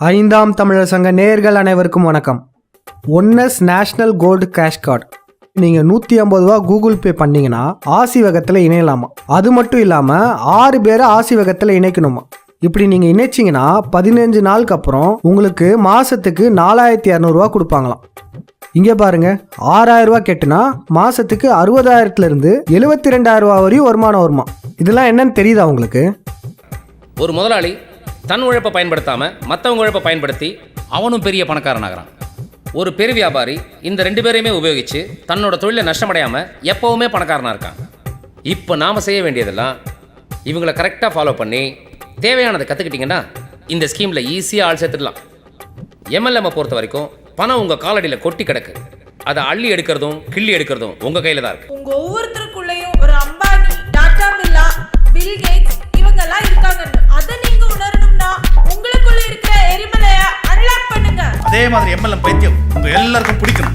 ஐந்தாம் தமிழர் சங்க நேர்கள் அனைவருக்கும் வணக்கம். Oneness national gold cash card. நீங்கள் நூற்றி ஐம்பது ரூபா கூகுள் பே பண்ணீங்கன்னா ஆசி வகத்தில் இணையலாமா? அது மட்டும் இல்லாமல் ஆறு பேரை ஆசி வகத்தில் இணைக்கணுமா? இப்படி நீங்கள் இணைச்சிங்கன்னா பதினஞ்சு நாளுக்கு அப்புறம் உங்களுக்கு மாதத்துக்கு நாலாயிரத்தி இரநூறுவா கொடுப்பாங்களாம். இங்கே பாருங்க ஆறாயிரம் ரூபா கெட்டுனா மாதத்துக்கு அறுபதாயிரத்துலேருந்து எழுபத்தி ரெண்டாயிரம் ரூபா வரையும் வருமானம் வருமா? இதெல்லாம் என்னன்னு தெரியுதா உங்களுக்கு? ஒரு முதலாளி தன் உழைப்பை பயன்படுத்தாமல் மற்றவங்க உழைப்பை பயன்படுத்தி அவனும் பெரிய பணக்காரனாகிறான். ஒரு பெரு வியாபாரி இந்த ரெண்டு பேரையுமே உபயோகித்து தன்னோட தொழிலை நஷ்டமடையாமல் எப்போவுமே பணக்காரனாக இருக்கான். இப்போ நாம செய்ய வேண்டியதெல்லாம் இவங்களை கரெக்டாக ஃபாலோ பண்ணி தேவையானதை கற்றுக்கிட்டிங்கன்னா இந்த ஸ்கீமில் ஈஸியாக ஆள் சேர்த்துடலாம். எம்எல்எம்மை பொறுத்த வரைக்கும் பணம் உங்கள் காலடியில் கொட்டி கிடக்கு. அதை அள்ளி எடுக்கிறதும் கிள்ளி எடுக்கிறதும் உங்கள் கையில் தான் இருக்கு. உங்கள் ஒவ்வொருத்தருக்குள்ளேயும் ஒரு அம்பானி டாடா பில்லா பில் கேட்ஸ் இவங்க மாதிரி எம்எல்ஏ பைத்தியம் உங்க எல்லாருக்கும் பிடிக்கணும்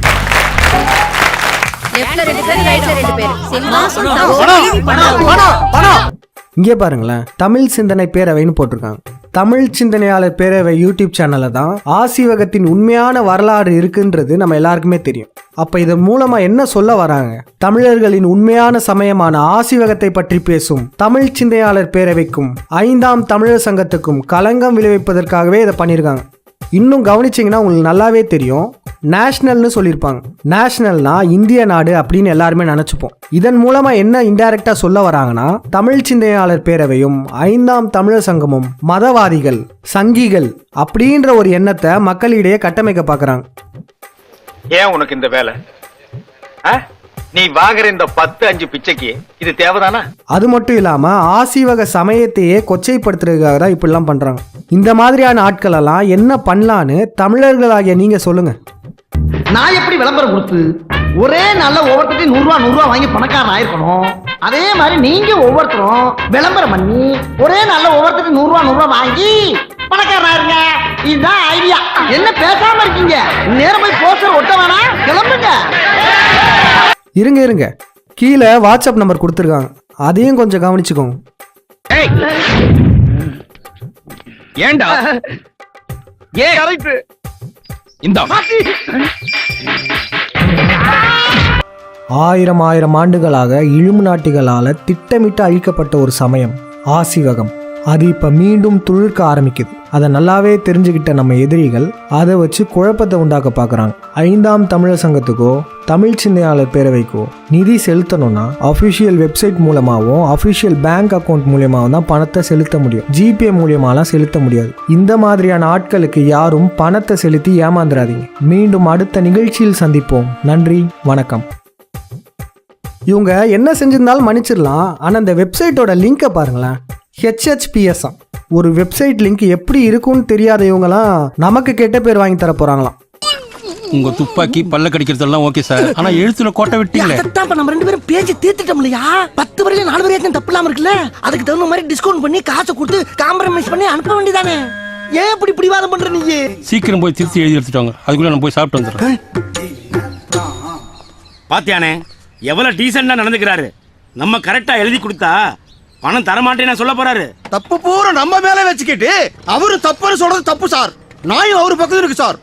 இங்கே பாருங்களேன் தமிழ் சிந்தனை பேரவைன்னு போட்டிருக்காங்க. தமிழ் சிந்தனையாளர் பேரவை யூடியூப் சேனலில் தான் ஆசிவகத்தின் உண்மையான வரலாறு இருக்குன்றது நம்ம எல்லாருக்குமே தெரியும். அப்போ இதன் மூலமா என்ன சொல்ல வராங்க? தமிழர்களின் உண்மையான சமயமான ஆசிவகத்தை பற்றி பேசும் தமிழ் சிந்தனையாளர் பேரவைக்கும் ஐந்தாம் தமிழர் சங்கத்துக்கும் களங்கம் விளைவிப்பதற்காகவே இதை பண்ணியிருக்காங்க. இன்னும் கவனிச்சிங்கன்னா உங்களுக்கு நல்லாவே தெரியும். நேஷ்னல்னு சொல்லியிருப்பாங்க. நேஷ்னல்னா இந்திய நாடு அப்படின்னு எல்லாருமே நினச்சிப்போம். இதன் மூலமாக என்ன இன்டைரக்டாக சொல்ல வராங்கன்னா தமிழ் சிந்தனையாளர் பேரவையும் ஐந்தாம் தமிழர் சங்கமும் மதவாதிகள் சங்கிகள் அப்படின்ற ஒரு எண்ணத்தை மக்களிடையே கட்டமைக்க பார்க்குறாங்க ஏன் உனக்கு இந்த வேலை? ஆ? நீ வாங்குற இந்த பத்து அஞ்சு பிச்சைக்கு இது தேவைதானா? அது மட்டும் இல்லாமல் ஆசீவக சமயத்தையே கொச்சைப்படுத்துறதுக்காக தான் இப்படிலாம் பண்ணுறாங்க இந்த மாதிரியான ஆட்கள் எல்லாம் என்ன பண்ணலான்னு தமிழர்களாகிய நீங்கள் சொல்லுங்கள் நான் எப்படி விளம்பரம் கொடுத்து ஒரே நாள்ல ஒவ்வொருத்தரையும் நூறு ரூபா நூறு ரூபா வாங்கி பணக்காரன் ஆயிருக்கணும். அதே மாதிரி நீங்க ஒவ்வொருத்தரும் விளம்பரம் பண்ணி ஒரே நாள்ல ஒவ்வொருத்தரையும் நூறு ரூபா நூறு ரூபா வாங்கி பணக்காரன் ஆயிருங்க இதுதான் ஐடியா என்ன பேசாம இருக்கீங்க? நேரம் போய் போஸ்டர் ஒட்ட வேணாம். கிளம்புங்க. இருங்க இருங்க. கீழே வாட்ஸ்அப் நம்பர் கொடுத்துருக்காங்க. அதையும் கொஞ்சம் கவனிச்சுக்கோங்க ஏண்டா? ஏன் கரெக்ட் இந்த. ஆயிரம் ஆயிரம் ஆண்டுகளாக இழுமு நாட்டிகளால் திட்டமிட்டு அழிக்கப்பட்ட ஒரு சமயம் ஆசிவகம். அது இப்போ மீண்டும் துளிர்க்க ஆரம்பிக்குது. அதை நல்லாவே தெரிஞ்சுக்கிட்ட நம்ம எதிரிகள் அதை வச்சு குழப்பத்தை உண்டாக்க பார்க்குறாங்க ஐந்தாம் தமிழர் சங்கத்துக்கோ தமிழ் சிந்தையாளர் பேரவைக்கோ நிதி செலுத்தணும்னா அஃபிஷியல் வெப்சைட் மூலமாகவும் அஃபிஷியல் பேங்க் அக்கௌண்ட் மூலியமாகவும் தான் பணத்தை செலுத்த முடியும். ஜிபே மூலியமாலாம் செலுத்த முடியாது. இந்த மாதிரியான ஆட்களுக்கு யாரும் பணத்தை செலுத்தி ஏமாந்துடாதீங்க மீண்டும் அடுத்த நிகழ்ச்சியில் சந்திப்போம். நன்றி வணக்கம். இவங்க என்ன செஞ்சிருந்தாலும் மன்னிச்சிடலாம். ஆனால் இந்த வெப்சைட்டோட லிங்கை பாருங்களேன். ஹெச்ஹெச்பிஎஸ் ஒரு வெப்சைட் லிங்க் எப்படி இருக்கும்னு தெரியாத இவங்கலாம் நமக்கு கெட்ட பேர் வாங்கி தர போறாங்களாம். உங்க துப்பாக்கி பல்ல கடிக்கிறதெல்லாம் ஓகே சார் ஆனா எழுத்துல கோட்டை விட்டீங்களே. அதான் இப்ப நம்ம ரெண்டு பேரும் பேசி தீர்த்துட்டோம் இல்லையா? பத்து வரையில நாலு வரைக்கும் தப்பு இல்லாம இருக்குல்ல? அதுக்கு தகுந்த மாதிரி டிஸ்கவுண்ட் பண்ணி காசை கொடுத்து காம்ப்ரமைஸ் பண்ணி அனுப்ப வேண்டியதானே? ஏன் இப்படி பிடிவாதம் பண்ற நீ? சீக்கிரம் போய் திருத்தி எழுதி எடுத்துட்டாங்க. அதுக்குள்ள நான் போய் சாப்பிட்டு வந்துடுறேன். பாத்தியானே எவ்வளவு டீசெண்டா நடந்துக்கிறாரு. நம்ம கரெக்டா எழுதி கொடுத்தா பணம் தர தரமாட்டேன்னு சொல்ல போறாரு. தப்பு பூரா நம்ம மேல வச்சுக்கிட்டு அவரு தப்புன்னு சொல்றது தப்பு சார். நாயும் அவரு பக்கத்துல இருக்கு சார்.